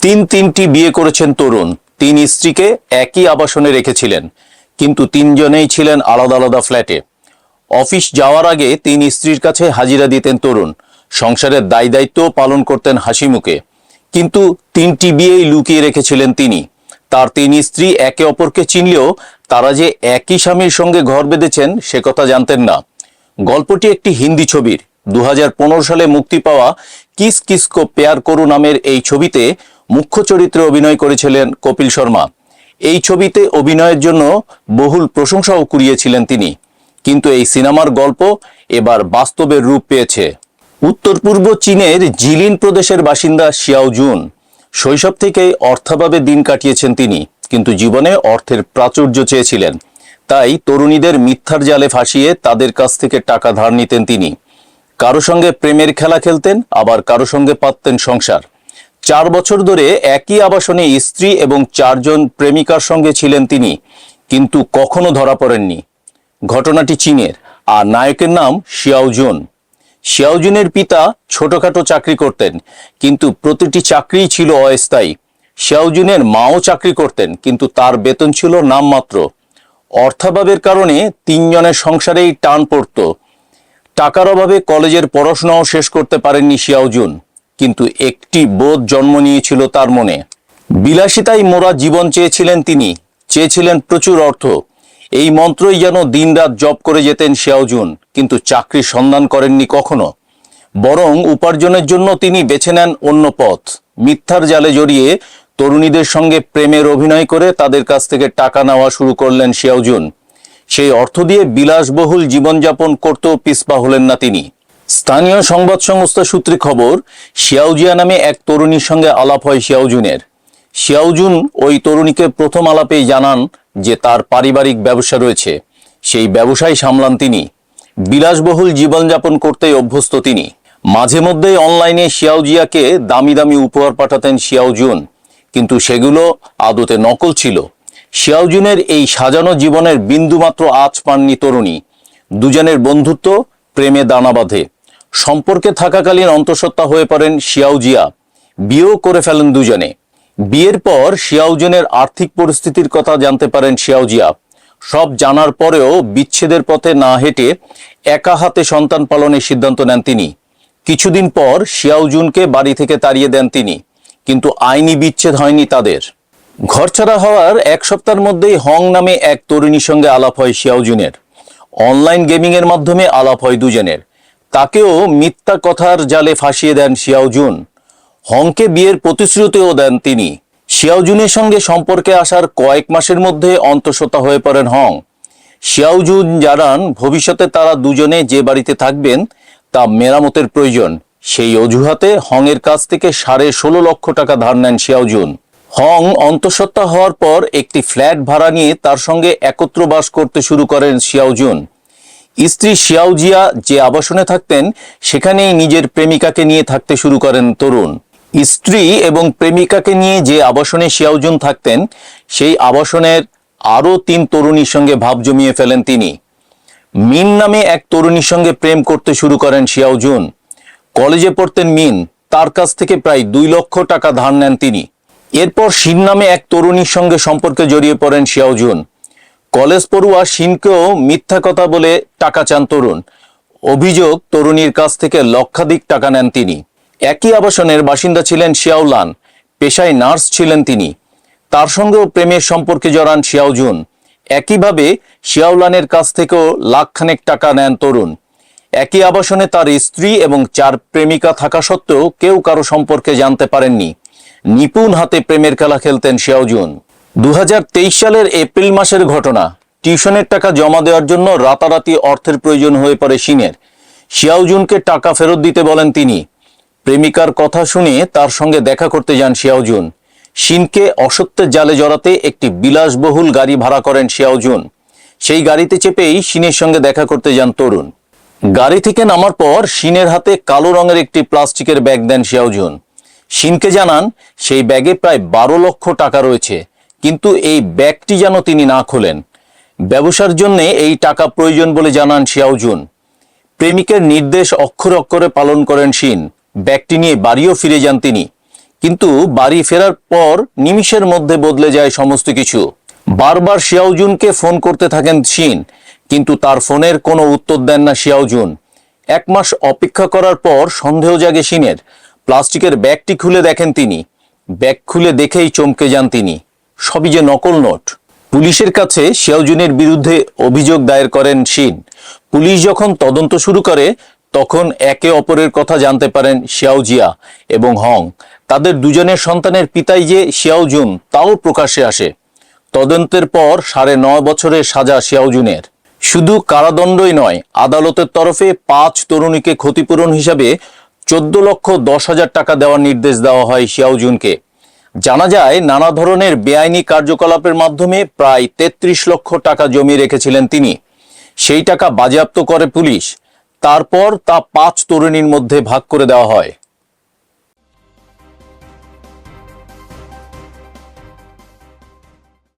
তিন তিনটি বিয়ে করেছেন তরুণ। তিন স্ত্রীকে একই আবাসনে রেখেছিলেন, কিন্তু তিনজনেই ছিলেন আলাদা আলাদা ফ্ল্যাটে। অফিস যাওয়ার আগে তিন স্ত্রীর কাছে হাজিরা দিতেন তরুণ। সংসারের দায় দায়িত্ব পালন করতেন হাসি মুখে কিন্তু তিনটি বিয়েই লুকিয়ে রেখেছিলেন তিনি। তার তিন স্ত্রী একে অপরকে চিনলেও তারা যে একই স্বামীর সঙ্গে ঘর বেঁধেছেন সে কথা জানতেন না। গল্পটি একটি হিন্দি ছবির। দু হাজার পনেরো সালে মুক্তি পাওয়া কিস কিস কো পেয়ার করু নামের এই ছবিতে মুখ্য চরিত্রে অভিনয় করেছিলেন কপিল শর্মা। এই ছবিতে অভিনয়ের জন্য বহুল প্রশংসাও কুড়িয়েছিলেন তিনি। কিন্তু এই সিনেমার গল্প এবার বাস্তবের রূপ পেয়েছে। উত্তর পূর্ব চীনের জিলিন প্রদেশের বাসিন্দা শিয়াও জুন। শৈশব থেকেই অর্থাভাবে দিন কাটিয়েছেন তিনি, কিন্তু জীবনে অর্থের প্রাচুর্য চেয়েছিলেন। তাই তরুণীদের মিথ্যার জালে ফাঁসিয়ে তাদের কাছ থেকে টাকা ধার নিতেন তিনি। কারও সঙ্গে প্রেমের খেলা খেলতেন, আবার কারও সঙ্গে পাততেন সংসার। চার বছর ধরে একই আবাসনে স্ত্রী এবং চারজন প্রেমিকার সঙ্গে ছিলেন তিনি, কিন্তু কখনো ধরা পড়েননি। ঘটনাটি চীনের, আর নায়কের নাম শিয়াওজুন। শিয়াওজুনের পিতা ছোটখাটো চাকরি করতেন, কিন্তু প্রতিটি চাকরিই ছিল অস্থায়ী। শিয়াওজুনের মাও চাকরি করতেন, কিন্তু তার বেতন ছিল নামমাত্র। অর্থাভাবের কারণে তিনজনের সংসারেই টান পড়তো। টাকার অভাবে কলেজের পড়াশোনাও শেষ করতে পারেননি শিয়াওজুন। কিন্তু একটি বোধ জন্ম নিয়েছিল তার মনে। বিলাসিতাই মোরা জীবন চেয়েছিলেন তিনি, চেয়েছিলেন প্রচুর অর্থ। এই মন্ত্রই যেন দিনরাত জব করে যেতেন শিয়াওজুন কিন্তু চাকরির সন্ধান করেননি কখনো। বরং উপার্জনের জন্য তিনি বেছে নেন অন্য পথ, মিথ্যার জালে জড়িয়ে তরুণীদের সঙ্গে প্রেমের অভিনয় করে তাদের কাছ থেকে টাকা নেওয়া শুরু করলেন শিয়াওজুন সেই অর্থ দিয়ে বিলাসবহুল জীবনযাপন করতেও পিসপা হলেন না তিনি। স্থানীয় সংবাদ সংস্থা সূত্রে খবর, শিয়াউজিয়া নামে এক তরুণীর সঙ্গে আলাপ হয় শিয়াউজুনের। শিয়াউজুন ওই তরুণীকে প্রথম আলাপেই জানান যে তার পারিবারিক ব্যবসা রয়েছে। সেই ব্যবসায় সামলান তিনি। বিলাসবহুল জীবনযাপন করতেই অভ্যস্ত তিনি। মাঝে মধ্যেই অনলাইনে শিয়াউজিয়াকে দামি দামি উপহার পাঠাতেন শিয়াউজুন। কিন্তু সেগুলো আদতে নকল ছিল। শিয়াউজুনের এই সাজানো জীবনের বিন্দুমাত্র আঁচ পাননি তরুণী। দুজনের বন্ধুত্ব প্রেমে দানা বাঁধে। সম্পর্কে থাকাকালীন অন্তঃসত্ত্বা হয়ে পড়েন শিয়াউজিয়া বিয়েও করে ফেলেন দুজনে। বিয়ের পর শিয়াউজনের আর্থিক পরিস্থিতির কথা জানতে পারেন শিয়াউজিয়া সব জানার পরেও বিচ্ছেদের পথে না হেঁটে একা হাতে সন্তান পালনের সিদ্ধান্ত নেন তিনি। কিছুদিন পর শিয়াউজুনকে বাড়ি থেকে তাড়িয়ে দেন তিনি, কিন্তু আইনি বিচ্ছেদ হয়নি তাদের। ঘরছাড়া হওয়ার এক সপ্তাহের মধ্যেই হং নামে এক তরুণীর সঙ্গে আলাপ হয় শিয়াউজুনের অনলাইন গেমিং এর মাধ্যমে আলাপ হয় দুজনের। তাকেও মিথ্যা কথার জালে ফাঁসিয়ে দেন শিয়াউজুন হংকে বিয়ের প্রতিশ্রুতিও দেন তিনি। শিয়াউজুনের সঙ্গে সম্পর্কে আসার কয়েক মাসের মধ্যে অন্তঃসত্ত্বা হয়ে পড়েন হং। শিয়াউজুন জানান, ভবিষ্যতে তারা দুজনে যে বাড়িতে থাকবেন, তা মেরামতের প্রয়োজন। সেই অজুহাতে হংয়ের কাছ থেকে সাড়ে ষোলো লক্ষ টাকা ধার নেন শিয়াউজুন হং অন্তঃসত্ত্বা হওয়ার পর একটি ফ্ল্যাট ভাড়া নিয়ে তার সঙ্গে একত্র বাস করতে শুরু করেন শিয়াউজুন স্ত্রী শিয়াউজিয়া যে আবাসনে থাকতেন, সেখানেই নিজের প্রেমিকাকে নিয়ে থাকতে শুরু করেন তরুণ। স্ত্রী এবং প্রেমিকাকে নিয়ে যে আবাসনে শিয়াউজুন থাকতেন, সেই আবাসনের আরও তিন তরুণীর সঙ্গে ভাব জমিয়ে ফেলেন তিনি। মিন নামে এক তরুণীর সঙ্গে প্রেম করতে শুরু করেন শিয়াউজুন কলেজে পড়তেন মিন, তার কাছ থেকে প্রায় দুই লক্ষ টাকা ধার নেন তিনি। এরপর শিন নামে এক তরুণীর সঙ্গে সম্পর্কে জড়িয়ে পড়েন শিয়াউজুন কলেজ পড়ুয়া শিনকেও মিথ্যা কথা বলে টাকা চান তরুণ। অভিযোগ, তরুণীর কাছ থেকে লক্ষাধিক টাকা নেন তিনি। একই আবাসনের বাসিন্দা ছিলেন শিয়াউলান, পেশায় নার্স ছিলেন তিনি। তার সঙ্গেও প্রেমের সম্পর্কে জড়ান শিয়াউজুন। একইভাবে শিয়াউলানের কাছ থেকেও লাখখানেক টাকা নেন তরুণ। একই আবাসনে তার স্ত্রী এবং চার প্রেমিকা থাকা সত্ত্বেও কেউ কারও সম্পর্কে জানতে পারেননি। নিপুণ হাতে প্রেমের খেলা খেলতেন শিয়াউজুন। দু হাজার তেইশ সালের এপ্রিল মাসের ঘটনা। টিউশনের টাকা জমা দেওয়ার জন্য রাতারাতি অর্থের প্রয়োজন হয়ে পড়ে সিনের শিয়াউজুনকে টাকা ফেরত দিতে বলেন তিনি। প্রেমিকার কথা শুনে তার সঙ্গে দেখা করতে যান শিয়াউজুন শিনকে অসত্যের জালে জড়াতে একটি বিলাসবহুল গাড়ি ভাড়া করেন শিয়াউজুন সেই গাড়িতে চেপেই শিনের সঙ্গে দেখা করতে যান তরুণ। গাড়ি থেকে নামার পর শিনের হাতে কালো রঙের একটি প্লাস্টিকের ব্যাগ দেন শিয়াউজুন শিনকে জানান, সেই ব্যাগে প্রায় বারো লক্ষ টাকা রয়েছে। কিন্তু এই ব্যাগটি যেন তিনি না খোলেন। ব্যবসার জন্য এই টাকা প্রয়োজন বলে জানান শিয়াউজুন প্রেমিকের নির্দেশ অক্ষর অক্ষরে পালন করেন শিন। ব্যাগটি নিয়ে বাড়িও ফিরে যান তিনি। কিন্তু বাড়ি ফেরার পর নিমিষের মধ্যে বদলে যায় সমস্ত কিছু। বারবার শিয়াউজুনকে ফোন করতে থাকেন শিন, কিন্তু তার ফোনের কোনো উত্তর দেন না শিয়াউজুন এক মাস অপেক্ষা করার পর সন্দেহ জাগে শিনের। প্লাস্টিকের ব্যাগটি খুলে দেখেন তিনি। ব্যাগ খুলে দেখেই চমকে যান তিনি। সবই যে নকল নোট। পুলিশের কাছে শিয়াউজুনের বিরুদ্ধে অভিযোগ দায়ের করেন শিন। পুলিশ যখন তদন্ত শুরু করে, তখন একে অপরের কথা জানতে পারেন শিয়াওজিয়া এবং হং। তাদের দুজনের সন্তানের পিতাই যে শিয়াওজুন তাও প্রকাশ্যে আসে। তদন্তের পর সাড়ে নয় বছরের সাজা শিয়াওজুনের শুধু কারাদণ্ডই নয়, আদালতের তরফে পাঁচ তরুণীকে ক্ষতিপূরণ হিসাবে চোদ্দ লক্ষ দশ হাজার টাকা দেওয়ার নির্দেশ দেওয়া হয় শিয়াওজুনকে জানা যায়, নানা ধরনের বেআইনি কার্যকলাপের মাধ্যমে প্রায় তেত্রিশ লক্ষ টাকা জমি রেখেছিলেন তিনি। সেই টাকা বাজেয়াপ্ত করে পুলিশ। তারপর তা পাঁচ তরুণীর মধ্যে ভাগ করে দেওয়া হয়।